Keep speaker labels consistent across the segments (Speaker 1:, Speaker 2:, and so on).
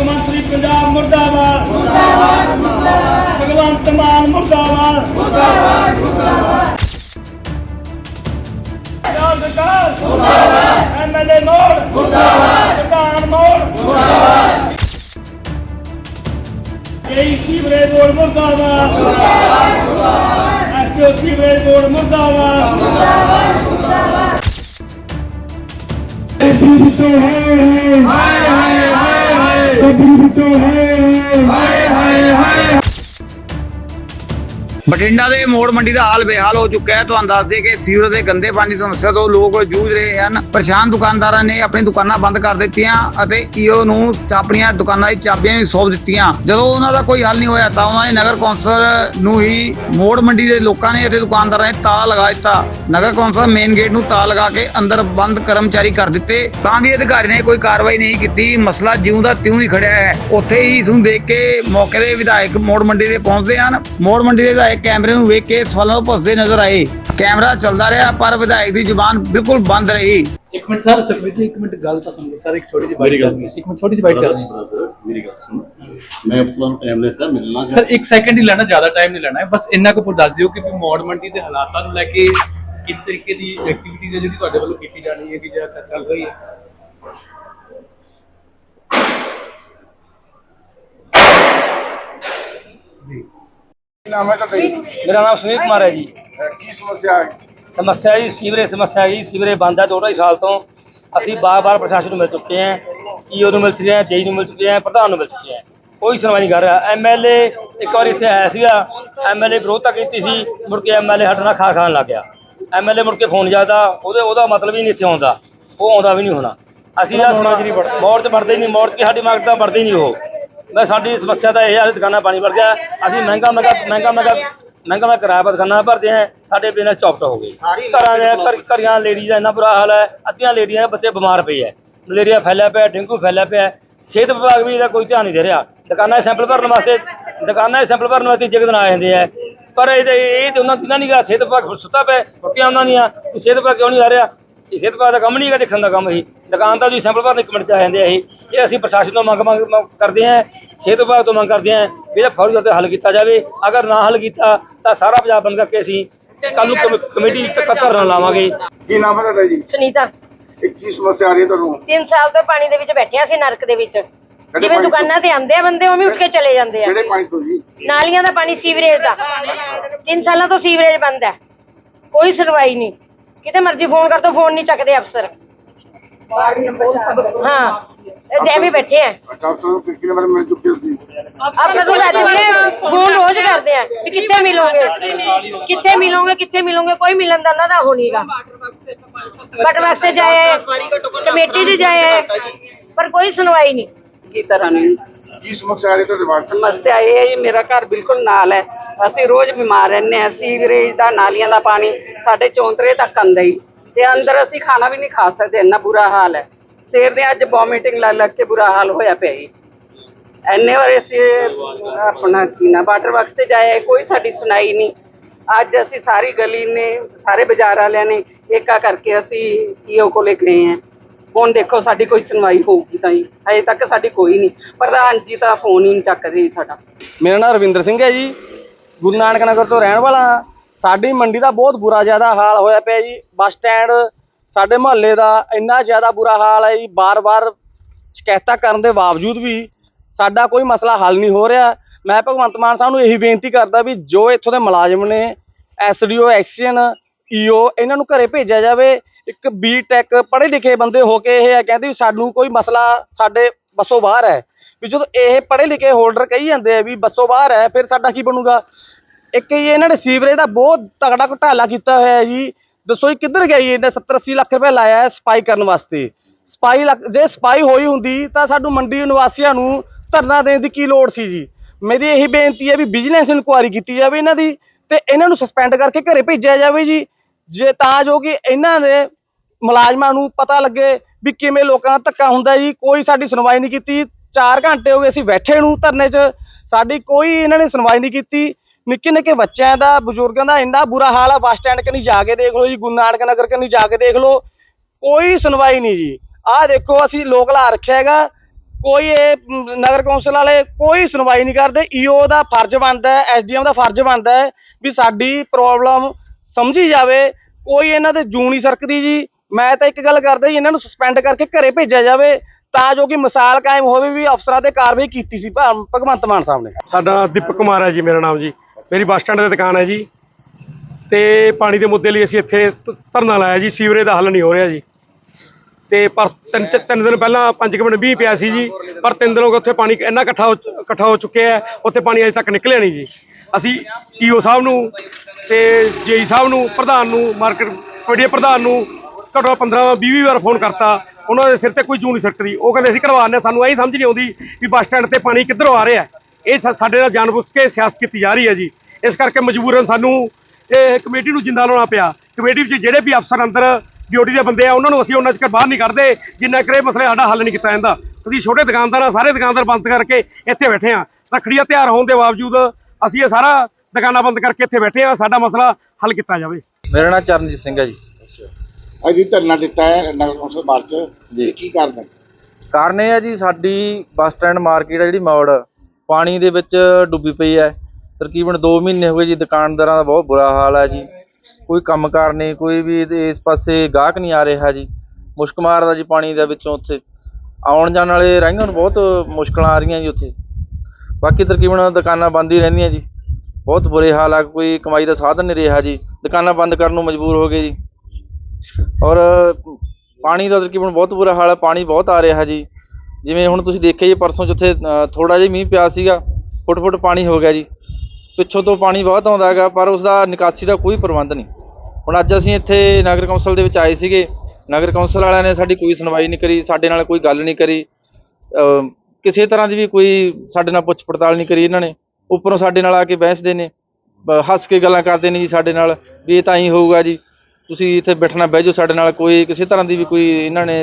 Speaker 1: ਭਗਵੰਤ ਸ੍ਰੀ ਪੰਜਾਬ ਮੁਰਦਾਬਾਦ। ਮੁਰਦਾਬਾਦ ਮੁਰਦਾਬਾਦ ਭਗਵੰਤ ਮਾਨ ਮੁਰਦਾਬਾਦ। ਮੁਰਦਾਬਾਦ ਮੁਰਦਾਬਾਦ ਪੰਜਾਬ ਸਰਕਾਰ ਮੁਰਦਾਬਾਦ ਐਮਐਲਏ ਮੋੜ। ਮੁਰਦਾਬਾਦ ਪ੍ਰਧਾਨ ਮੋੜ। ਮੁਰਦਾਬਾਦ ਜੇਈ ਸੀਵਰੇਜ ਬੋਰਡ ਮੁਰਦਾਬਾਦ। ਮੁਰਦਾਬਾਦ ਮੁਰਦਾਬਾਦ ਐਸਟੀਓ ਸੀਵਰੇਜ ਬੋਰਡ ਮੁਰਦਾਬਾਦ।
Speaker 2: ਮੁਰਦਾਬਾਦ ਮੁਰਦਾਬਾਦ ਇਹ ਦਿੱਤੇ ਹੈ ਹਾਏ ਹਾਏ। ਗੱਭਰੂ ਬਿੱਟੂ ਹੈ। ਹਾਏ ਹਾਏ ਹਾਏ
Speaker 3: ਬਠਿੰਡਾ ਦੇ ਮੋੜ ਮੰਡੀ ਦਾ ਹਾਲ ਬੇਹਾਲ ਹੋ ਚੁੱਕਾ ਹੈ। ਤੁਹਾਨੂੰ ਦੱਸ ਦੇ ਕਿ ਸੀਵਰੇਜ ਦੇ ਗੰਦੇ ਪਾਣੀ ਦੀ ਸਮੱਸਿਆ ਤੋਂ ਲੋਕ ਜੂਝ ਰਹੇ ਹਨ। ਪਰੇਸ਼ਾਨ ਦੁਕਾਨਦਾਰਾਂ ਨੇ ਆਪਣੀ ਦੁਕਾਨਾਂ ਬੰਦ ਕਰ ਦਿੱਤੀਆਂ ਅਤੇ ਈਓ ਨੂੰ ਆਪਣੀਆਂ ਦੁਕਾਨਾਂ ਦੀ ਚਾਬੀਆਂ ਵੀ ਸੌਂਪ ਦਿੱਤੀਆਂ। ਜਦੋਂ ਉਹਨਾਂ ਦਾ ਕੋਈ ਹੱਲ ਨਹੀਂ ਹੋਇਆ ਤਾਂ ਉਹਨਾਂ ਨੇ ਨਗਰ ਕੌਂਸਲ ਨੂੰ ਹੀ ਮੋੜ ਮੰਡੀ ਦੇ ਲੋਕਾਂ ਨੇ ਅਤੇ ਦੁਕਾਨਦਾਰਾਂ ਨੇ ਤਾਲਾ ਲਗਾ ਦਿੱਤਾ। ਨਗਰ ਕੌਂਸਲ ਮੇਨ ਗੇਟ ਨੂੰ ਤਾਲਾ ਲਗਾ ਕੇ ਅੰਦਰ ਬੰਦ ਕਰਮਚਾਰੀ ਕਰ ਦਿੱਤੇ। ਤਾਂ ਵੀ ਅਧਿਕਾਰੀ ਨੇ ਕੋਈ ਕਾਰਵਾਈ ਨਹੀਂ ਕੀਤੀ। ਮਸਲਾ ਜਿਉਂ ਦਾ ਤਿਉਂ ਹੀ ਖੜਿਆ ਹੈ। ਉੱਥੇ ਹੀ ਇਸ ਨੂੰ ਦੇਖ ਕੇ ਮੌਕੇ ਦੇ ਵਿਧਾਇਕ ਮੋੜ ਮੰਡੀ ਦੇ ਪਹੁੰਚਦੇ ਹਨ। ਮੋੜ ਮੰਡੀ ਦੇ ਵਿਧਾਇਕ ਕੈਮਰੇ ਨੂੰ ਵੇਖ ਕੇ ਸਵਾਲਾਂ ਪੁੱਛਦੇ ਨਜ਼ਰ ਆਏ। ਕੈਮਰਾ ਚੱਲਦਾ ਰਿਹਾ ਪਰ ਵਿਧਾਇਕ ਦੀ ਜ਼ੁਬਾਨ ਬਿਲਕੁਲ ਬੰਦ ਰਹੀ।
Speaker 4: ਇੱਕ ਮਿੰਟ ਸਰ ਸੁਖਵੀਰ ਜੀ ਇੱਕ ਮਿੰਟ ਗੱਲ ਤਾਂ ਸੁਣੋ ਸਰ ਇੱਕ ਛੋਟੀ ਜਿਹੀ ਬਾਈਟ ਕਰਨੀ ਇੱਕ ਮਿੰਟ ਛੋਟੀ ਜਿਹੀ ਬਾਈਟ ਕਰਨੀ
Speaker 5: ਮੇਰੀ ਗੱਲ ਸੁਣ। ਮੈਂ ਅਫਸਰਾਂ ਨੂੰ ਟਾਈਮ ਲੈਤਾ ਮਿਲਣਾ
Speaker 4: ਸਰ ਇੱਕ ਸੈਕਿੰਡ ਹੀ ਲੈਣਾ ਜ਼ਿਆਦਾ ਟਾਈਮ ਨਹੀਂ ਲੈਣਾ ਹੈ। ਬਸ ਇੰਨਾ ਕੁ ਦੱਸ ਦਿਓ ਕਿ ਮੌੜ ਮੰਡੀ ਦੇ ਹਾਲਾਤਾਂ ਨੂੰ ਲੈ ਕੇ ਕਿਸ ਤਰੀਕੇ ਦੀ ਐਕਟੀਵਿਟੀ ਹੈ ਜਿਹੜੀ ਤੁਹਾਡੇ ਵੱਲੋਂ ਕੀਤੀ ਜਾਣੀ ਹੈ ਕਿ ਜਾਂ ਚੱਲ ਰਹੀ ਹੈ?
Speaker 6: ਮੇਰਾ ਨਾਮ ਸੁਨੀਲ ਕੁਮਾਰ ਹੈ ਜੀ।
Speaker 2: ਕੀ ਸਮੱਸਿਆ ਹੈ?
Speaker 6: ਸਮੱਸਿਆ ਜੀ ਸੀਵਰੇਜ ਸਮੱਸਿਆ ਜੀ। ਸਿਵਰੇ ਬੰਦ ਹੈ ਦੋ ਢਾਈ ਸਾਲ ਤੋਂ। ਅਸੀਂ ਬਾਰ-ਬਾਰ ਪ੍ਰਸ਼ਾਸਨ ਨੂੰ ਮਿਲ ਚੁੱਕੇ ਹਾਂ। ਈਓ ਨੂੰ ਮਿਲ ਚੁੱਕੇ ਹਾਂ ਜੇ ਨੂੰ ਮਿਲ ਚੁੱਕੇ ਹਾਂ ਪ੍ਰਧਾਨ ਨੂੰ ਮਿਲ ਚੁੱਕੇ ਹਾਂ। ਕੋਈ ਸੁਣਵਾਈ ਨਹੀਂ ਕਰ ਰਿਹਾ। ਐਮਐਲਏ ਇੱਕ ਵਾਰੀ ਇੱਥੇ ਆਇਆ ਸੀਗਾ। ਐਮਐਲਏ ਵਿਰੋਧਤਾ ਕੀਤੀ ਸੀ। ਮੁੜ ਕੇ ਐਮਐਲਏ ਹਟਣਾ ਖਾ ਖਾਣ ਲੱਗ ਗਿਆ। ਐਮਐਲਏ ਮੁੜ ਕੇ ਫੋਨ ਜਾਦਾ ਉਹਦੇ ਉਹਦਾ ਮਤਲਬ ਹੀ ਨਹੀਂ ਇੱਥੇ ਆਉਂਦਾ। ਉਹ ਆਉਂਦਾ ਵੀ ਨਹੀਂ ਹੋਣਾ। ਅਸੀਂ ਤਾਂ ਸਮਾਜ ਨਹੀਂ ਪੜਦੇ ਮੌੜ ਤੇ ਪੜਦੇ ਨਹੀਂ। ਮੌੜ ਤੇ ਸਾਡੀ ਮੰਗ ਤਾਂ ਪੜਦੇ ਨਹੀਂ ਉਹ। ਮੈਂ ਸਾਡੀ ਸਮੱਸਿਆ ਤਾਂ ਇਹ ਹੈ ਦੁਕਾਨਾਂ ਪਾਣੀ ਵੜ ਗਿਆ। ਅਸੀਂ ਮਹਿੰਗਾ ਮਹਿੰਗਾ ਮਹਿੰਗਾ ਮਹਿੰਗਾ ਮਹਿੰਗਾ ਮੈਂ ਕਿਰਾਇਆ ਪਰ ਦੁਕਾਨਾਂ ਭਰਦੇ ਹਾਂ। ਸਾਡੇ ਬਿਜ਼ਨਸ ਚੌਪਟ ਹੋ ਗਏ। ਘਰਾਂ ਦੇ ਘਰ- ਘਰੀਆਂ ਲੇਡੀਜ਼ ਦਾ ਇੰਨਾ ਬੁਰਾ ਹਾਲ ਹੈ। ਅੱਧੀਆਂ ਲੇਡੀਆਂ ਦੇ ਬੱਚੇ ਬਿਮਾਰ ਪਏ ਹੈ ਮਲੇਰੀਆ ਫੈਲਿਆ ਪਿਆ ਡੇਂਗੂ ਫੈਲਿਆ ਪਿਆ। ਹੈ। ਸਿਹਤ ਵਿਭਾਗ ਵੀ ਇਹਦਾ ਕੋਈ ਧਿਆਨ ਨਹੀਂ ਦੇ ਰਿਹਾ। ਦੁਕਾਨਾਂ ਦੇ ਸੈਂਪਲ ਭਰਨ ਵਾਸਤੇ ਦੁਕਾਨਾਂ ਦੇ ਸੈਂਪਲ ਭਰਨ ਵਾਸਤੇ ਤੀਜੇ ਕੁ ਦਿਨ ਆ ਜਾਂਦੇ ਆ। ਪਰ ਇਹਦੇ ਇਹ ਤੇ ਉਹਨਾਂ ਦਿਨਾਂ ਨਹੀਂ ਗਾ। ਸਿਹਤ ਵਿਭਾਗ ਸੁੱਤਾ ਪਿਆ ਰੋਟੀਆਂ ਉਹਨਾਂ ਦੀਆਂ। ਵੀ ਸਿਹਤ ਵਿਭਾਗ ਕਿਉਂ ਨਹੀਂ ਆ ਰਿਹਾ? ਇਹ ਸਿਹਤ ਵਿਭਾਗ ਦਾ ਕੰਮ ਨਹੀਂ ਹੈਗਾ ਦੇਖਣ ਦਾ ਕੰਮ ਹੀ ਦੁਕਾਨ ਦਾ ਤੁਸੀਂ ਸੈਂਪਲ ਭਰਨ ਇੱਕ ਮਿੰਟ ਚ ਆ ਜਾਂਦੇ ਆ ਇਹ। ਇਹ ਅਸੀਂ ਪ੍ਰਸ਼ਾਸਨ ਤੋਂ ਮੰਗ ਮੰਗ ਮੰਗ ਕਰਦੇ ਹਾਂ ਸਿਹਤ ਵਿਭਾਗ ਤੋਂ ਮੰਗ ਕਰਦੇ ਹਾਂ ਵੀ ਇਹਦਾ ਫੌਰੀ ਤੌਰ ਤੇ ਹੱਲ ਕੀਤਾ ਜਾਵੇ। ਅਗਰ ਨਾ ਹੱਲ ਕੀਤਾ ਤਾਂ ਸਾਰਾ ਪੰਜਾਬ ਬੰਦ ਕਰਕੇ ਅਸੀਂ ਕੱਲ ਨੂੰ ਕਮੇ- ਕਮੇਟੀ ਤੱਕ ਧਰਨਾ ਲਾਵਾਂਗੇ।
Speaker 2: ਕੀ ਨਾਮ ਹੈ ਤੁਹਾਡਾ ਜੀ?
Speaker 7: ਸੁਨੀਤਾ।
Speaker 2: ਇਹ ਕੀ ਸਮੱਸਿਆ ਆ ਰਹੀ ਹੈ ਤੁਹਾਨੂੰ?
Speaker 7: 3 ਸਾਲ ਤੋਂ ਪਾਣੀ ਦੇ ਵਿੱਚ ਬੈਠੇ ਆ ਅਸੀਂ ਨਰਕ ਦੇ ਵਿੱਚ। ਜਿਵੇਂ
Speaker 2: ਪਾਣੀ ਤੋਂ?
Speaker 7: ਦੁਕਾਨਾਂ ਤੇ ਆਉਂਦੇ ਆ ਬੰਦੇ ਉਵੇਂ ਉੱਠ ਕੇ ਚਲੇ ਜਾਂਦੇ ਆ।
Speaker 2: ਕਿਹੜੇ ਪਾਣੀ ਤੋਂ ਜੀ?
Speaker 7: ਨਾਲੀਆਂ ਦਾ ਪਾਣੀ ਸੀਵਰੇਜ ਦਾ। 3 ਸਾਲਾਂ ਤੋਂ ਸੀਵਰੇਜ ਬੰਦ ਹੈ। ਕੋਈ ਸੁਣਵਾਈ ਨਹੀਂ। ਕਿਤੇ ਮਰਜ਼ੀ ਫੋਨ ਕਰ ਦੋ ਫੋਨ ਨਹੀਂ ਚੱਕਦੇ ਅਫਸਰ। ਹਾਂ। ਇਹ ਜਿਵੇਂ ਬੈਠੇ ਆ।
Speaker 2: ਅੱਛਾ ਸਰ ਕਿੰਨੇ ਵਾਰ ਮਿਲ ਚੁੱਕੇ ਹੋ ਤੁਸੀਂ?
Speaker 7: ਅਫਸਰ ਨੂੰ ਲੈ ਕੇ ਫੋਨ ਰੋਜ਼ ਕਰਦੇ ਆ ਵੀ ਕਿੱਥੇ ਮਿਲੋਗੇ? ਕਿੱਥੇ ਮਿਲੋਗੇ ਕਿੱਥੇ ਮਿਲੋਗੇ? ਕੋਈ ਮਿਲਣ ਦਾ ਦਾ ਹੋ ਨਹੀਂਗਾ ਬਟ ਵਾਸਤੇ ਜਾਏ ਕਮੇਟੀ 'ਚ ਜਾਏ ਪਰ ਕੋਈ ਸੁਣਵਾਈ ਨਹੀਂ।
Speaker 8: ਕੀ ਤਰ੍ਹਾਂ ਨਹੀਂ
Speaker 2: ਕੀ ਸਮੱਸਿਆ ਆ ਰਹੀ ਹੈ ਤੁਹਾਡੇ ਵਾਰਡ
Speaker 8: ਸਮੱਸਿਆ ਇਹ ਹੈ ਜੀ ਮੇਰਾ ਘਰ ਬਿਲਕੁਲ ਨਾਲ ਹੈ। ਅਸੀਂ ਰੋਜ਼ ਬਿਮਾਰ ਰਹਿੰਦੇ ਹਾਂ ਸੀਵਰੇਜ ਦਾ ਨਾਲੀਆਂ ਦਾ ਪਾਣੀ ਸਾਡੇ ਚੌਂਤਰੇ ਤੱਕ ਆਉਂਦਾ ਹੀ ਤੇ ਅੰਦਰ ਅਸੀਂ ਖਾਣਾ ਵੀ ਨਹੀਂ ਖਾ ਸਕਦੇ, ਇੰਨਾ ਬੁਰਾ ਹਾਲ ਹੈ। ਸਵੇਰ ਦੇ ਅੱਜ ਵੋਮਿਟਿੰਗ ਲੱਗ ਲੱਗ ਕੇ ਬੁਰਾ ਹਾਲ ਹੋਇਆ ਪਿਆ ਜੀ। ਐਨੇ ਵਾਰ ਅਸੀਂ ਆਪਣਾ ਕੀ ਨਾ ਵਾਟਰ ਵਰਕਸ ਤੇ ਜਾਇਆ, ਕੋਈ ਸਾਡੀ ਸੁਣਾਈ ਨਹੀਂ। ਅੱਜ ਅਸੀਂ ਸਾਰੀ ਗਲੀ ਨੇ, ਸਾਰੇ ਬਾਜ਼ਾਰ ਵਾਲਿਆਂ ਨੇ ਏਕਾ ਕਰਕੇ ਅਸੀਂ ਈਓ ਕੋਲੇ ਗਏ ਹਾਂ। ਹੁਣ ਦੇਖੋ ਸਾਡੀ ਕੋਈ ਸੁਣਵਾਈ ਹੋਊਗੀ ਤਾਂ ਜੀ, ਹਜੇ ਤੱਕ ਸਾਡੀ ਕੋਈ ਨਹੀਂ। ਪ੍ਰਧਾਨ ਜੀ ਤਾਂ ਫੋਨ ਹੀ ਨਹੀਂ ਚੱਕਦੇ ਜੀ ਸਾਡਾ।
Speaker 9: ਮੇਰਾ ਨਾਮ ਰਵਿੰਦਰ ਸਿੰਘ ਹੈ ਜੀ। ਗੁਰੂ ਨਾਨਕ ਨਗਰ ਤੋਂ ਰਹਿਣ ਵਾਲਾ ਸਾਡੀ ਮੰਡੀ ਦਾ ਬਹੁਤ ਬੁਰਾ ਜ਼ਿਆਦਾ ਹਾਲ ਹੋਇਆ ਪਿਆ ਜੀ। ਬੱਸ ਸਟੈਂਡ ਸਾਡੇ ਮੁਹੱਲੇ ਦਾ ਇੰਨਾ ਜ਼ਿਆਦਾ ਬੁਰਾ ਹਾਲ ਹੈ ਜੀ। ਬਾਰ-ਬਾਰ ਸ਼ਿਕਾਇਤਾਂ ਕਰਨ ਦੇ ਬਾਵਜੂਦ ਵੀ ਸਾਡਾ ਕੋਈ ਮਸਲਾ ਹੱਲ ਨਹੀਂ ਹੋ ਰਿਹਾ। ਮੈਂ ਭਗਵੰਤ ਮਾਨ ਸਾਹਿਬ ਨੂੰ ਇਹੀ ਬੇਨਤੀ ਕਰਦਾ ਵੀ ਜੋ ਇੱਥੋਂ ਦੇ ਮੁਲਾਜ਼ਮ ਨੇ ਐਸਡੀਓ ਐਕਸੀਅਨ ਈਓ ਇਹਨਾਂ ਨੂੰ ਘਰੇ ਭੇਜਿਆ ਜਾਵੇ। ਇੱਕ ਬੀਟੈਕ ਪੜ੍ਹੇ ਲਿਖੇ ਬੰਦੇ ਹੋ ਕੇ ਇਹ ਹੈ ਕਹਿੰਦੇ ਵੀ ਸਾਨੂੰ ਕੋਈ ਮਸਲਾ ਸਾਡੇ ਬੱਸੋਂ ਬਾਹਰ ਹੈ। ਵੀ ਜਦੋਂ ਇਹ ਪੜ੍ਹੇ ਲਿਖੇ ਹੋਲਡਰ ਕਹੀ ਜਾਂਦੇ ਆ ਵੀ ਬੱਸੋਂ ਬਾਹਰ ਹੈ, ਫਿਰ ਸਾਡਾ ਕੀ ਬਣੂਗਾ? ਇੱਕ ਜੀ ਇਹਨਾਂ ਨੇ ਸੀਵਰੇਜ ਦਾ ਬਹੁਤ ਤਗੜਾ ਘੁਟਾਲਾ ਕੀਤਾ ਹੋਇਆ ਹੈ ਜੀ। ਦੱਸੋ ਜੀ, ਕਿੱਧਰ ਗਿਆ ਜੀ ਇਹਨੇ 70 80 ਲੱਖ ਰੁਪਏ ਲਾਇਆ ਹੈ ਸਫ਼ਾਈ ਕਰਨ ਵਾਸਤੇ। ਸਪਾਈ ਲੱਖ ਜੇ ਸਫ਼ਾਈ ਹੋਈ ਹੁੰਦੀ ਤਾਂ ਸਾਨੂੰ ਮੰਡੀ ਨਿਵਾਸੀਆਂ ਨੂੰ ਧਰਨਾ ਦੇਣ ਦੀ ਕੀ ਲੋੜ ਸੀ ਜੀ? ਮੇਰੀ ਇਹੀ ਬੇਨਤੀ ਹੈ ਵੀ ਵਿਜੀਲੈਂਸ ਇਨਕੁਆਇਰੀ ਕੀਤੀ ਜਾਵੇ ਇਹਨਾਂ ਦੀ ਤੇ ਇਹਨਾਂ ਨੂੰ ਸਸਪੈਂਡ ਕਰਕੇ ਘਰੇ ਭੇਜਿਆ ਜਾਵੇ ਜੀ। ਜੇ ਤਾਂ ਜੋ ਕਿ ਇਹਨਾਂ ਦੇ ਮੁਲਾਜ਼ਮਾਂ ਨੂੰ ਪਤਾ ਲੱਗੇ ਵੀ ਕਿਵੇਂ ਲੋਕਾਂ ਦਾ ਧੱਕਾ ਹੁੰਦਾ ਜੀ। ਕੋਈ ਸਾਡੀ ਸੁਣਵਾਈ ਨਹੀਂ ਕੀਤੀ। 4 ਘੰਟੇ ਹੋ ਗਏ ਅਸੀਂ ਬੈਠੇ ਨੂੰ ਧਰਨੇ 'ਚ। ਸਾਡੀ ਕੋਈ ਇਹਨਾਂ ਨੇ ਸੁਣਵਾਈ ਨਹੀਂ ਕੀਤੀ। ਨਿੱਕੇ ਨਿੱਕੇ ਬੱਚਿਆਂ ਦਾ, ਬਜ਼ੁਰਗਾਂ ਦਾ ਇੰਨਾ ਬੁਰਾ ਹਾਲ ਆ, ਬੱਸ ਸਟੈਂਡ ਕਨੀ ਜਾ ਕੇ ਦੇਖ ਲਓ ਜੀ, ਗੁਰੂ ਨਾਨਕ ਨਗਰ ਕਨੀ ਜਾ ਕੇ ਦੇਖ ਲਓ, ਕੋਈ ਸੁਣਵਾਈ ਨਹੀਂ ਜੀ। ਆਹ ਦੇਖੋ, ਅਸੀਂ ਲੋਕ ਲਾ ਰੱਖਿਆ ਹੈਗਾ,
Speaker 10: ਕੋਈ ਇਹ ਨਗਰ ਕੌਂਸਲ ਵਾਲੇ ਕੋਈ ਸੁਣਵਾਈ ਨਹੀਂ ਕਰਦੇ ਈਓ ਦਾ ਫਰਜ਼ ਬਣਦਾ ਹੈ ਐਸਡੀਐਮ ਦਾ ਫਰਜ਼ ਬਣਦਾ ਹੈ ਵੀ ਸਾਡੀ ਪ੍ਰੋਬਲਮ ਸਮਝੀ ਜਾਵੇ। ਕੋਈ ਇਹਨਾਂ ਦੇ ਜੂੰ ਨਹੀਂ ਸਰਕਦੀ ਜੀ। ਮੈਂ ਤਾਂ ਇੱਕ ਗੱਲ ਕਰਦਾ ਜੀ, ਇਹਨਾਂ ਨੂੰ ਸਸਪੈਂਡ ਕਰਕੇ ਘਰੇ ਭੇਜਿਆ ਜਾਵੇ, ਤਾਂ ਜੋ ਕਿ ਮਿਸਾਲ ਕਾਇਮ ਹੋਵੇ ਵੀ ਅਫਸਰਾਂ ਤੇ ਕਾਰਵਾਈ ਕੀਤੀ ਸੀ, ਭਾ- ਭਗਵੰਤ ਮਾਨ ਸਾਹਿਬ ਨੇ।
Speaker 2: ਸਾਡਾ ਦੀਪਕ ਕੁਮਾਰ ਹੈ ਜੀ, ਮੇਰਾ ਨਾਮ ਜੀ। ਮੇਰੀ ਬੱਸ ਸਟੈਂਡ ਤੇ ਦੁਕਾਨ ਹੈ ਜੀ। ਤੇ ਪਾਣੀ ਦੇ ਮੁੱਦੇ ਲਈ ਅਸੀਂ ਇੱਥੇ ਧਰਨਾ ਲਾਇਆ ਜੀ, ਸੀਵਰੇਜ ਦਾ ਹੱਲ ਨਹੀਂ ਹੋ ਰਿਹਾ ਜੀ। ਤੇ ਪਰ ਤਿੰਨ ਤਿੰਨ ਦਿਨ ਪਹਿਲਾਂ 5 ਮਿੰਟ 20 ਪਿਆ ਸੀ ਜੀ, ਪਰ ਤਿੰਨ ਦਿਨ ਹੋ ਗਏ ਉੱਥੇ ਪਾਣੀ ਇੰਨਾ ਇਕੱਠਾ ਹੋ ਇਕੱਠਾ ਹੋ ਚੁੱਕਿਆ ਹੈ, ਉੱਥੇ ਪਾਣੀ ਅਜੇ ਤੱਕ ਨਿਕਲਿਆ ਨਹੀਂ ਜੀ। ਅਸੀਂ ਈਓ ਸਾਹਿਬ ਨੂੰ ਤੇ ਜੇਈ ਸਾਹਿਬ ਨੂੰ, ਪ੍ਰਧਾਨ ਨੂੰ, ਮਾਰਕੀਟ ਕਮੇਟੀ ਪ੍ਰਧਾਨ ਨੂੰ ਘੱਟੋ 15 20 ਵਾਰ ਫੋਨ ਕਰਤਾ। ਉਹਨਾਂ ਦੇ ਸਿਰ ਤੇ ਕੋਈ ਜੂ ਨਹੀਂ ਸਰਕਦੀ। ਉਹ ਕਹਿੰਦੇ ਅਸੀਂ ਕਰਵਾਉਂਦੇ ਹਾਂ, ਸਾਨੂੰ ਇਹ ਸਮਝ ਨਹੀਂ ਆਉਂਦੀ ਵੀ ਬੱਸ ਸਟੈਂਡ ਤੇ ਪਾਣੀ ਕਿੱਧਰੋਂ ਆ ਰਿਹਾ ਇਹ ਸਾਡੇ ਨਾਲ ਜਾਣਬੁੱਝ ਕੇ ਸਿਆਸਤ ਕੀਤੀ ਜਾ ਰਹੀ ਹੈ ਜੀ। ਇਸ ਕਰਕੇ ਮਜਬੂਰਨ ਸਾਨੂੰ ਇਹ ਕਮੇਟੀ ਨੂੰ ਜਿੰਦਾ ਲਾਉਣਾ ਪਿਆ। ਕਮੇਟੀ ਵਿੱਚ ਜਿਹੜੇ ਵੀ ਅਫਸਰ ਅੰਦਰ ਡਿਊਟੀ ਦੇ ਬੰਦੇ ਆ ਉਹਨਾਂ ਨੂੰ ਅਸੀਂ ਉਹਨਾਂ ਚਿਰ ਬਾਹਰ ਨਹੀਂ ਕੱਢਦੇ ਜਿੰਨਾ ਚਿਰ ਇਹ ਮਸਲੇ ਸਾਡਾ ਹੱਲ ਨਹੀਂ ਕੀਤਾ ਜਾਂਦਾ। ਅਸੀਂ ਛੋਟੇ ਦੁਕਾਨਦਾਰ ਆ ਸਾਰੇ ਦੁਕਾਨਦਾਰ ਬੰਦ ਕਰਕੇ ਇੱਥੇ ਬੈਠੇ ਆ। ਰੱਖੜੀਆਂ ਤਿਆਰ ਹੋਣ ਦੇ ਬਾਵਜੂਦ ਅਸੀਂ ਇਹ ਸਾਰਾ ਦੁਕਾਨਾਂ ਬੰਦ ਕਰਕੇ ਇੱਥੇ ਬੈਠੇ ਆ ਸਾਡਾ ਮਸਲਾ ਹੱਲ ਕੀਤਾ ਜਾਵੇ।
Speaker 10: ਮੇਰਾ ਨਾਮ ਚਰਨਜੀਤ ਸਿੰਘ ਹੈ ਜੀ।
Speaker 11: ਅਸੀਂ ਧਰਨਾ ਦਿੱਤਾ ਹੈ ਨਗਰ ਕੌਂਸਲ ਮਾਰਚ
Speaker 10: ਜੀ।
Speaker 11: ਕੀ ਕਾਰਨ ਹੈ?
Speaker 10: ਕਾਰਨ ਇਹ ਹੈ ਜੀ ਸਾਡੀ ਬੱਸ ਸਟੈਂਡ ਮਾਰਕੀਟ ਹੈ ਜਿਹੜੀ ਮੌੜ ਪਾਣੀ ਦੇ ਵਿੱਚ ਡੁੱਬੀ ਪਈ ਹੈ। ਤਕਰੀਬਨ 2 ਮਹੀਨੇ ਹੋ ਗਏ ਜੀ, ਦੁਕਾਨਦਾਰਾਂ ਦਾ ਬਹੁਤ ਬੁਰਾ ਹਾਲ ਹੈ ਜੀ। ਕੋਈ ਕੰਮਕਾਰ ਨਹੀਂ, ਕੋਈ ਵੀ ਇਸ ਪਾਸੇ ਗਾਹਕ ਨਹੀਂ ਆ ਰਿਹਾ ਜੀ। ਮੁਸ਼ਕ ਮਾਰਦਾ ਜੀ ਪਾਣੀ ਦੇ ਵਿੱਚੋਂ ਉੱਥੇ। ਆਉਣ ਜਾਣ ਵਾਲੇ ਰਾਹੀਆਂ ਨੂੰ ਬਹੁਤ ਮੁਸ਼ਕਲਾਂ ਆ ਰਹੀਆਂ ਜੀ ਉੱਥੇ। ਬਾਕੀ ਤਕਰੀਬਨ ਦੁਕਾਨਾਂ ਬੰਦ ਹੀ ਰਹਿੰਦੀਆਂ ਜੀ। ਬਹੁਤ ਬੁਰੇ ਹਾਲ ਆ, ਕੋਈ ਕਮਾਈ ਦਾ ਸਾਧਨ ਨਹੀਂ ਰਿਹਾ ਜੀ। ਦੁਕਾਨਾਂ ਬੰਦ ਕਰਨ ਨੂੰ ਮਜਬੂਰ ਹੋ ਗਏ ਜੀ। ਔਰ ਪਾਣੀ ਦਾ ਤਕਰੀਬਨ ਬਹੁਤ ਬੁਰਾ ਹਾਲ ਹੈ ਪਾਣੀ ਬਹੁਤ ਆ ਰਿਹਾ ਜੀ। ਜਿਵੇਂ ਹੁਣ ਤੁਸੀਂ ਦੇਖਿਆ ਜੀ ਪਰਸੋਂ ਜਿੱਥੇ ਥੋੜਾ ਜਿਹਾ ਮੀਂਹ ਪਿਆ ਸੀਗਾ ਫੁੱਟ ਫੁੱਟ ਪਾਣੀ ਹੋ ਗਿਆ ਜੀ। ਪਿੱਛੋਂ ਤੋਂ ਪਾਣੀ ਬਹੁਤ ਆਉਂਦਾ ਹੈਗਾ, ਪਰ ਉਸ ਦਾ ਨਿਕਾਸੀ ਦਾ ਕੋਈ ਪ੍ਰਬੰਧ ਨਹੀਂ। ਹੁਣ ਅੱਜ ਅਸੀਂ ਇੱਥੇ ਨਗਰ ਕੌਂਸਲ ਦੇ ਵਿੱਚ ਆਏ ਸੀਗੇ। ਨਗਰ ਕੌਂਸਲ ਵਾਲਿਆਂ ਨੇ ਸਾਡੀ ਕੋਈ ਸੁਣਵਾਈ ਨਹੀਂ ਕਰੀ, ਸਾਡੇ ਨਾਲ ਕੋਈ ਗੱਲ ਨਹੀਂ ਕਰੀ। ਕਿਸੇ ਤਰ੍ਹਾਂ ਦੀ ਵੀ ਕੋਈ ਸਾਡੇ ਨਾਲ ਪੁੱਛ ਪੜਤਾਲ ਨਹੀਂ ਕਰੀ ਇਹਨਾਂ ਨੇ। ਉੱਪਰੋਂ ਸਾਡੇ ਨਾਲ ਆ ਕੇ ਬਹਿਸਦੇ ਨੇ ਹੱਸ ਕੇ ਗੱਲਾਂ ਕਰਦੇ ਨੇ ਜੀ ਸਾਡੇ ਨਾਲ, ਵੀ ਇਹ ਤਾਂ ਹੀ ਹੋਊਗਾ ਜੀ। ਤੁਸੀਂ ਇੱਥੇ ਬੈਠਣਾ ਬਹਿ ਜਾਓ ਸਾਡੇ ਨਾਲ, ਕੋਈ ਕਿਸੇ ਤਰ੍ਹਾਂ ਦੀ ਵੀ ਕੋਈ ਇਹਨਾਂ ਨੇ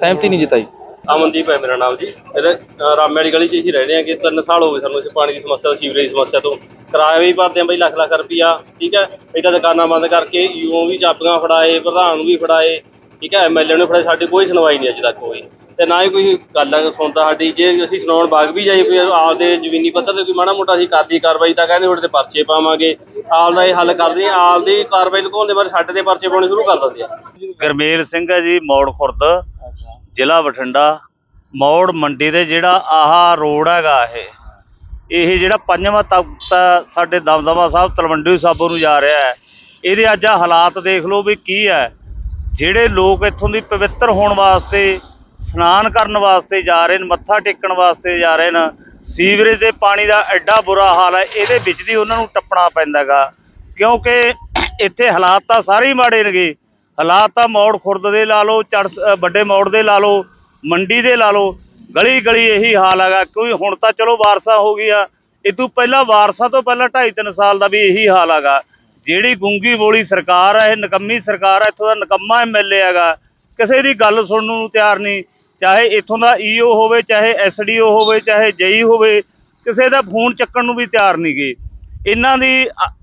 Speaker 10: ਸਹਿਮਤੀ ਨਹੀਂ ਜਤਾਈ।
Speaker 12: ਅਮਨਦੀਪ ਹੈ ਮੇਰਾ ਨਾਮ ਜੀ। ਇਹਦੇ ਰਾਮੇ ਵਾਲੀ ਗਲੀ 'ਚ ਹੀ ਰਹਿ ਰਹੇ ਹਾਂ ਕਿ ਤਿੰਨ ਸਾਲ ਹੋ ਗਏ ਸਾਨੂੰ ਇਸ ਪਾਣੀ ਦੀ ਸਮੱਸਿਆ ਤੋਂ ਸੀਵਰੇਜ ਦੀ ਸਮੱਸਿਆ ਤੋਂ। ਕਿਰਾਇਆ ਵੀ ਭਰਦੇ ਹਾਂ ਬਈ ਲੱਖ ਲੱਖ ਰੁਪਈਆ ਠੀਕ ਹੈ? ਇਦਾਂ ਦੁਕਾਨਾਂ ਬੰਦ ਕਰਕੇ ਯੂਓ ਵੀ ਚਾਬੀਆਂ ਫੜਾਏ ਪ੍ਰਧਾਨ ਨੂੰ ਵੀ ਫੜਾਏ ਠੀਕ ਹੈ? ਐਮਐਲਏ ਨੂੰ ਫੜਾਏ ਸਾਡੀ ਕੋਈ ਸੁਣਵਾਈ ਨਹੀਂ ਅੱਜ ਤੱਕ ਹੋਈ। ਤੇ ਨਾ ਹੀ ਕੋਈ ਗੱਲ ਸੁਣਦਾ ਸਾਡੀ। ਜੇ ਅਸੀਂ ਸੁਣਾਉਣ ਬਾਗ ਵੀ ਜਾਈਏ ਕੋਈ ਆਪਦੇ ਜ਼ਮੀਨੀ ਪੱਧਰ ਤੇ ਕੋਈ ਮਾੜਾ ਮੋਟਾ ਅਸੀਂ ਕਰਦੀ ਕਾਰਵਾਈ ਤਾਂ ਕਹਿੰਦੇ ਤੁਹਾਡੇ ਤੇ ਪਰਚੇ ਪਾਵਾਂਗੇ। ਆਲ ਦਾ ਇਹ ਹੱਲ ਕਰਦੇ ਹਾਂ ਆਲ ਦੀ ਕਾਰਵਾਈ ਲੁਕਾਉਣ ਦੇ ਬਾਅਦ ਸਾਡੇ ਤੇ ਪਰਚੇ ਪਾਉਣੇ ਸ਼ੁਰੂ ਕਰ ਦਿੰਦੇ ਆ
Speaker 13: ਗਰਮੇਲ ਸਿੰਘ ਹੈ ਜੀ ਮੌੜ ਖੁਰਦ। ਜ਼ਿਲ੍ਹਾ ਬਠਿੰਡਾ, ਮੌੜ ਮੰਡੀ ਦੇ ਜਿਹੜਾ ਆਹਾ ਰੋਡ ਹੈਗਾ ਇਹ ਇਹ ਜਿਹੜਾ ਪੰਜਵਾਂ ਤਖਤ ਸਾਡੇ ਦਮਦਮਾ ਸਾਹਿਬ, ਤਲਵੰਡੀ ਸਾਬੋ ਨੂੰ ਜਾ ਰਿਹਾ ਹੈ। ਇਹਦੇ ਅੱਜ ਆਹ ਹਾਲਾਤ ਦੇਖ ਲਓ ਵੀ ਕੀ ਹੈ। ਜਿਹੜੇ ਲੋਕ ਇੱਥੋਂ ਦੀ ਪਵਿੱਤਰ ਹੋਣ ਵਾਸਤੇ ਸਨਾਨ ਕਰਨ ਵਾਸਤੇ ਜਾ ਰਹੇ ਨੇ, ਮੱਥਾ ਟੇਕਣ ਵਾਸਤੇ ਜਾ ਰਹੇ ਨੇ, ਸੀਵਰੇਜ ਦੇ ਪਾਣੀ ਦਾ ਐਡਾ ਬੁਰਾ ਹਾਲ ਹੈ, ਇਹਦੇ ਵਿੱਚ ਦੀ ਉਹਨਾਂ ਨੂੰ ਟੱਪਣਾ ਪੈਂਦਾਗਾ ਕਿਉਂਕਿ ਇੱਥੇ ਹਾਲਾਤ ਤਾਂ ਸਾਰੇ ਹੀ ਮਾੜੇ ਨੇਗੇ। ਹਾਲਾਤ ਤਾਂ ਮੌੜ ਖੁਰਦ ਦੇ ਲਾ ਲਓ ਚੜ ਵੱਡੇ ਮੌੜ ਦੇ ਲਾ ਲਓ, ਮੰਡੀ ਦੇ ਲਾ ਲਓ ਗਲੀ ਗਲੀ ਇਹੀ ਹਾਲ ਹੈਗਾ। ਕੋਈ ਹੁਣ ਤਾਂ ਚਲੋ ਵਾਰਸਾ ਹੋ ਗਈਆਂ। ਇਹ ਤੋਂ ਪਹਿਲਾਂ ਵਾਰਸਾ ਤੋਂ ਪਹਿਲਾਂ 2.5 3 ਸਾਲ ਦਾ ਵੀ ਇਹੀ ਹਾਲ ਹੈਗਾ। ਜਿਹੜੀ ਗੁੰਗੀ ਬੋਲੀ ਸਰਕਾਰ ਹੈ, ਇਹ ਨਕੰਮੀ ਸਰਕਾਰ ਹੈ, ਇੱਥੋਂ ਦਾ ਨਕੰਮਾ ਐਮਐਲਏ ਹੈਗਾ। ਕਿਸੇ ਦੀ ਗੱਲ ਸੁਣਨ ਨੂੰ ਤਿਆਰ ਨਹੀਂ। ਚਾਹੇ ਇੱਥੋਂ ਦਾ ਈਓ ਹੋਵੇ, ਚਾਹੇ ਐਸਡੀਓ ਹੋਵੇ, ਚਾਹੇ ਜਈ ਹੋਵੇ, ਕਿਸੇ ਦਾ ਫੋਨ ਚੱਕਣ ਨੂੰ ਵੀ ਤਿਆਰ ਨਹੀਂ ਨਹੀਂਗੇ ਇਹਨਾਂ ਦੀ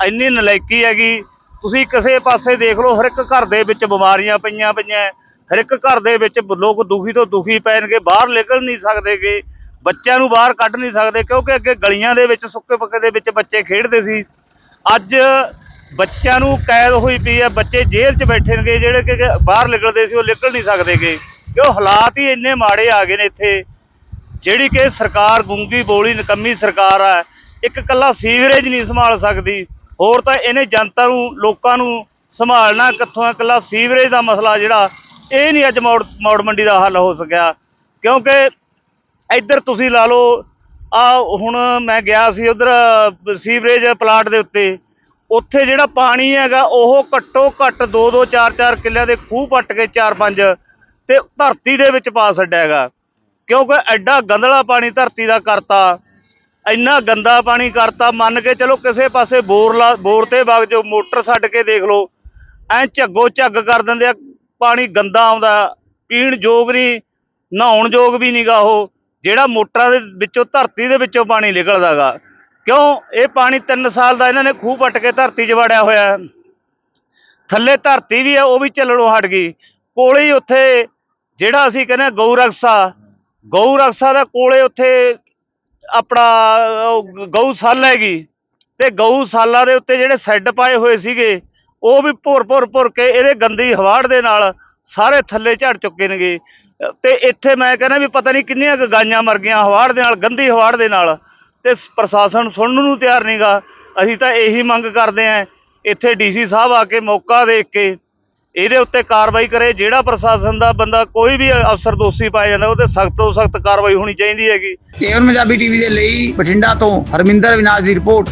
Speaker 13: ਇੰਨੀ ਨਲਾਇਕੀ ਹੈਗੀ। ਤੁਸੀਂ ਕਿਸੇ ਪਾਸੇ ਦੇਖ ਲਓ, ਹਰ ਇੱਕ ਘਰ ਦੇ ਵਿੱਚ ਬਿਮਾਰੀਆਂ ਪਈਆਂ ਪਈਆਂ ਹਰ ਇੱਕ ਘਰ ਦੇ ਵਿੱਚ ਲੋਕ ਦੁਖੀ ਤੋਂ ਦੁਖੀ ਪੈਣਗੇ, ਬਾਹਰ ਨਿਕਲ ਨਹੀਂ ਸਕਦੇਗੇ, ਬੱਚਿਆਂ ਨੂੰ ਬਾਹਰ ਕੱਢ ਨਹੀਂ ਸਕਦੇ, ਕਿਉਂਕਿ ਅੱਗੇ ਗਲੀਆਂ ਦੇ ਵਿੱਚ, ਸੁੱਕੇ ਪੱਕੇ ਦੇ ਵਿੱਚ ਬੱਚੇ ਖੇਡਦੇ ਸੀ। ਅੱਜ ਬੱਚਿਆਂ ਨੂੰ ਕੈਦ ਹੋਈ ਪਈ ਹੈ, ਬੱਚੇ ਜੇਲ੍ਹ 'ਚ ਬੈਠੇ ਨੇਗੇ, ਜਿਹੜੇ ਕਿ ਬਾਹਰ ਨਿਕਲਦੇ ਸੀ, ਉਹ ਨਿਕਲ ਨਹੀਂ ਸਕਦੇਗੇ। ਕਿਉਂ? ਹਾਲਾਤ ਹੀ ਇੰਨੇ ਮਾੜੇ ਆ ਗਏ ਨੇ ਇੱਥੇ। ਜਿਹੜੀ ਕਿ ਸਰਕਾਰ ਗੁੰਗੀ ਬੋਲੀ, ਨਕੰਮੀ ਸਰਕਾਰ ਆ, ਇੱਕ ਕੱਲਾ ਸੀਵਰੇਜ ਨਹੀਂ ਸੰਭਾਲ ਸਕਦੀ। ਹੋਰ ਤਾਂ ਇਹਨੇ ਜਨਤਾ ਨੂੰ, ਲੋਕਾਂ ਨੂੰ ਸੰਭਾਲਣਾ ਕਿੱਥੋਂ ਹੈ ਕੱਲਾ ਸੀਵਰੇਜ ਦਾ ਮਸਲਾ ਜਿਹੜਾ, ਇਹ ਨਹੀਂ ਅੱਜ ਮੌੜ ਮੌੜ ਮੰਡੀ ਦਾ ਹੱਲ ਹੋ ਸਕਿਆ। ਕਿਉਂਕਿ ਇੱਧਰ ਤੁਸੀਂ ਲਾ ਲਓ, ਆ ਹੁਣ ਮੈਂ ਗਿਆ ਸੀ ਉਧਰ, ਸੀਵਰੇਜ ਪਲਾਟ ਦੇ ਉੱਤੇ। ਉੱਥੇ ਜਿਹੜਾ ਪਾਣੀ ਹੈਗਾ, ਉਹ ਘੱਟੋ ਘੱਟ 2 2 4 4 ਕਿੱਲਿਆਂ ਦੇ ਖੂਹ ਪੱਟ ਕੇ 4 5 ਤੇ ਧਰਤੀ ਦੇ ਵਿੱਚ ਪਾ ਛੱਡਿਆ ਹੈਗਾ। ਕਿਉਂਕਿ ਐਡਾ ਗੰਦਲਾ ਪਾਣੀ ਧਰਤੀ ਦਾ ਕਰਤਾ। ਇੰਨਾ ਗੰਦਾ ਪਾਣੀ ਕਰਤਾ, ਮੰਨ ਕੇ ਚਲੋ ਕਿਸੇ ਪਾਸੇ ਬੋਰ ਲਾ ਬੋਰ ਤੇ ਵਗ ਜੋ ਮੋਟਰ ਛੱਡ ਕੇ ਦੇਖ ਲਓ, ਐ ਝੱਗੋ ਝੱਗ ਕਰ ਦਿੰਦੇ ਆ, ਪਾਣੀ ਗੰਦਾ ਆਉਂਦਾ, ਪੀਣ ਯੋਗ ਨਹੀਂ, ਨਹਾਉਣ ਯੋਗ ਵੀ ਨਹੀਂਗਾ ਉਹ, ਜਿਹੜਾ ਮੋਟਰਾਂ ਦੇ ਵਿੱਚੋਂ, ਧਰਤੀ ਦੇ ਵਿੱਚੋਂ ਪਾਣੀ ਨਿਕਲਦਾਗਾ। ਕਿਉਂ? ਇਹ ਪਾਣੀ 3 ਸਾਲ ਦਾ ਇਹਨਾਂ ਨੇ ਖੂਹ ਪੱਟ ਕੇ ਧਰਤੀ 'ਚ ਵੜਿਆ ਹੋਇਆ ਥੱਲੇ ਧਰਤੀ ਵੀ ਹੈ, ਉਹ ਵੀ ਚੱਲਣੋਂ ਹਟ ਗਈ। ਕੋਲੇ ਉੱਥੇ, ਜਿਹੜਾ ਅਸੀਂ ਕਹਿੰਦੇ ਹਾਂ ਗਊ ਰਕਸਾ, ਗਊ ਰਕਸ਼ਾ ਦਾ ਕੋਲੇ ਉੱਥੇ ਆਪਣਾ ਉਹ ਗਊਸ਼ਾਲਾ ਹੈਗੀ। ਤੇ ਗਊਸ਼ਾਲਾ ਦੇ ਉੱਤੇ ਜਿਹੜੇ ਸੈੱਡ ਪਾਏ ਹੋਏ ਸੀਗੇ, ਉਹ ਵੀ ਭੁਰ ਭੁਰ ਭੁਰ ਕੇ ਇਹਦੇ ਗੰਦੀ ਹਵਾੜ ਦੇ ਨਾਲ ਸਾਰੇ ਥੱਲੇ ਝੜ ਚੁੱਕੇ ਨੇਗੇ। ਤੇ ਇੱਥੇ ਮੈਂ ਕਹਿੰਦਾ ਵੀ ਪਤਾ ਨਹੀਂ ਕਿੰਨੀਆਂ ਕੁ ਗਾਈਆਂ ਮਰ ਗਈਆਂ ਹਵਾੜ ਦੇ ਨਾਲ, ਗੰਦੀ ਹਵਾੜ ਦੇ ਨਾਲ। ਤੇ ਪ੍ਰਸ਼ਾਸਨ ਸੁਣਨ ਨੂੰ ਤਿਆਰ ਨਹੀਂਗਾ। ਅਸੀਂ ਤਾਂ ਇਹੀ ਮੰਗ ਕਰਦੇ ਆਂ, ਇੱਥੇ ਡੀਸੀ ਸਾਹਿਬ ਆ ਕੇ ਮੌਕਾ ਦੇਖ ਕੇ ਇਹਦੇ ਉੱਤੇ ਕਾਰਵਾਈ ਕਰੇ, ਜਿਹੜਾ ਪ੍ਰਸ਼ਾਸਨ ਦਾ ਬੰਦਾ ਕੋਈ ਵੀ ਅਫਸਰ ਦੋਸ਼ੀ ਪਾਇਆ ਜਾਂਦਾ ਉਹ ਸਖਤ ਤੋਂ ਸਖਤ ਕਾਰਵਾਈ ਹੋਣੀ ਚਾਹੀਦੀ ਹੈਗੀ।
Speaker 3: ਕੇਵਲ ਪੰਜਾਬੀ ਟੀਵੀ ਦੇ ਲਈ ਬਠਿੰਡਾ ਤੋਂ ਹਰਮਿੰਦਰ ਵਿਨਾਸ਼ ਦੀ ਰਿਪੋਰਟ।